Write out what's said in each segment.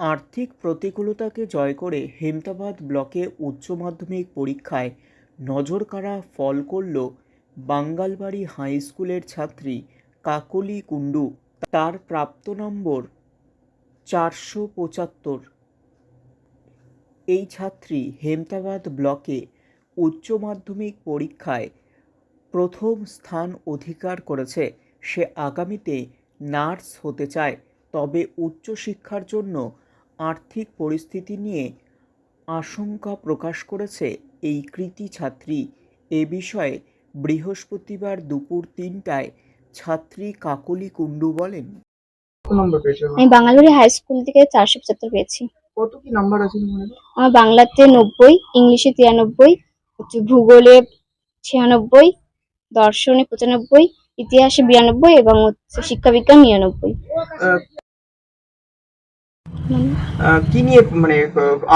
আর্থিক প্রতিকূলতাকে জয় করে হেমতাবাদ ব্লকে উচ্চ মাধ্যমিক পরীক্ষায় নজর নজরকাড়া ফল করল বাঙ্গালবাড়ি হাই স্কুলের ছাত্রী কাকলি কুণ্ডু। তার প্রাপ্ত নম্বর চারশো পঁচাত্তর। এই ছাত্রী হেমতাবাদ ব্লকে উচ্চ মাধ্যমিক পরীক্ষায় প্রথম স্থান অধিকার করেছে। সে আগামীতে নার্স হতে চায়, তবে উচ্চশিক্ষার জন্য আর্থিক পরিস্থিতি নিয়ে আশঙ্কা প্রকাশ করেছে এই কৃতি ছাত্রী। এ বিষয়ে বৃহস্পতিবার দুপুর তিনটায় ছাত্রী কাকলি কুণ্ডু বলেন। নম্বর পেয়েছ? আমি বাঙালবাড়ি হাই স্কুল থেকে চারশো পঁচাত্তর পেয়েছি। কত কি নাম্বার আছে তোমার আমার বাংলাতে নব্বই ইংলিশে তিরানব্বই হচ্ছে ভূগোলে ছিয়ানব্বই দর্শনে পঁচানব্বই ইতিহাসে বিরানব্বই এবং হচ্ছে শিক্ষাবিজ্ঞান নিরানব্বই। কি নিয়ে মানে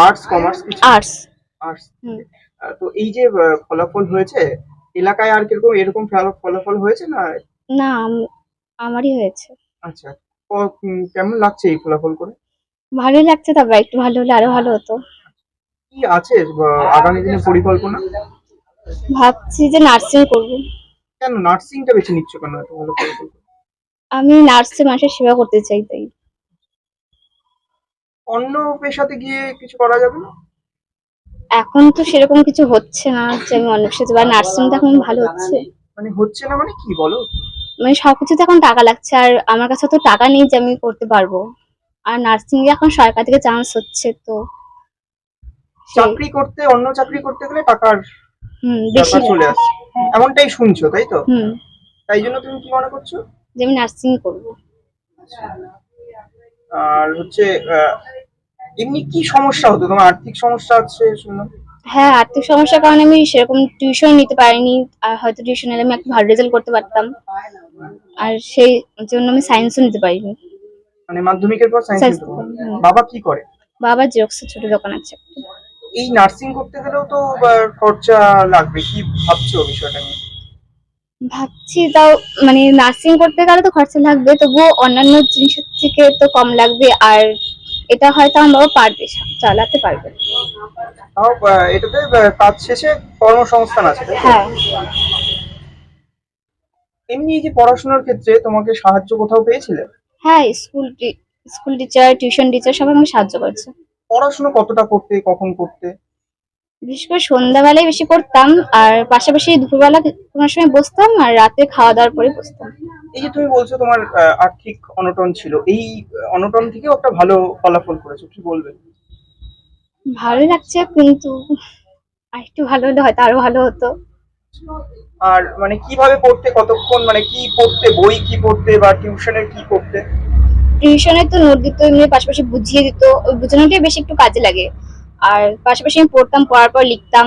আর্টস কমার্স আর্টস আর্টস। তো এই যে ফলাফল হয়েছে এলাকায় আর কীরকম এরকম ফলাফল হয়েছে না? না আম- আমারই হয়েছে। আচ্ছা কেমন লাগছে এই ফলাফল করে? ভালোই লাগছে তবে একটু ভালো হলে আরও ভালো হতো। কি আছে আগামী দিনের পরিকল্পনা? ভাবছি যে নার্সিং করব। কেন নার্সিংটা বেছে নিচ্ছ কেন এত ভালো পরিকল্পনা? আমি নার্সে মানুষের সেবা করতে চাই তাই। অন্য পেশাতে গিয়ে কিছু করা যাবে না? এখন তো সেরকম কিছু হচ্ছে না যে আমি অনেক সাথে বা নার্সিংটা এখন ভালো হচ্ছে। মানে হচ্ছে না মানে কি বলো? মানে সবকিছুতে এখন টাকা লাগছে আর আমার কাছে তো টাকা নেই যে আমি করতে পারব। আর নার্সিং এ এখন সরকার থেকে চান্স হচ্ছে তো। চাকরি করতে অন্য চাকরি করতে গেলে টাকার হুম বেশি চলে আসছে। এমনটাই শুনছো তাই তো? হুম। তাই জন্য তুমি কি মনে করছ? যে আমি নার্সিং করব। আর হচ্ছে এমনি কি সমস্যা হতো? তোমার আর্থিক সমস্যা আছে শুনলাম হ্যাঁ আর্থিক সমস্যার কারণে আমি সেরকম টিউশন নিতে পারিনি। আর হয়তো টিউশন এলে আমি একটা ভালো রেজাল্ট করতে পারতাম। আর সেই জন্য আমি সায়েন্সও নিতে পারিনি। মানে মাধ্যমিকের পর সায়েন্স নিতে। বাবা কি করে? বাবা জেরক্সের ছোট দোকান আছে। এই নার্সিং করতে গেলেও তো আহ, খরচা লাগবে। কি ভাবছ বিষয়টা নিয়ে? ভাবছি তাও মানে নার্সিং করতে গেলে তো খরচা লাগবে। তবুও অন্যান্য জিনিসের থেকে তো কম লাগবে। আর এটা হয়তো আমার বাবা পারবে চালাতে পারবে। এটাতে কাজ শেষে কর্মসংস্থান আছে হ্যাঁ। এমনি যে পড়াশোনার ক্ষেত্রে তোমাকে সাহায্য কোথাও পেয়েছিলে? হ্যাঁ স্কুল টি- স্কুল টিচার টিউশন টিচার সবাই আমাকে সাহায্য করছে। পড়াশোনা কতটা করতে কখন করতে? বিশেষ করে সন্ধ্যাবেলায় বেশি করতাম আর পাশাপাশি দুপুরবেলা কোনো সময় বসতাম আর রাতে খাওয়া দাওয়ার পরে বসতাম। এই যে তুমি বলছো তোমার আর্থিক অনটন ছিল এই অনটন থেকেও একটা ভালো ফলাফল করেছ কি বলবে? ভালো লাগছে কিন্তু আর একটু ভালো হলে হয়তো আরও ভালো হতো। আর মানে কীভাবে পড়তে কতক্ষণ মানে কি পড়তে বই কি পড়তে বা টিউশনের কি করতে টিউশনে তো নোট দিত এমনি পাশাপাশি বুঝিয়ে দিত ওই বোঝানোটাই বেশি একটু কাজে লাগে। আর পাশাপাশি আমি পড়তাম পড়ার পর লিখতাম।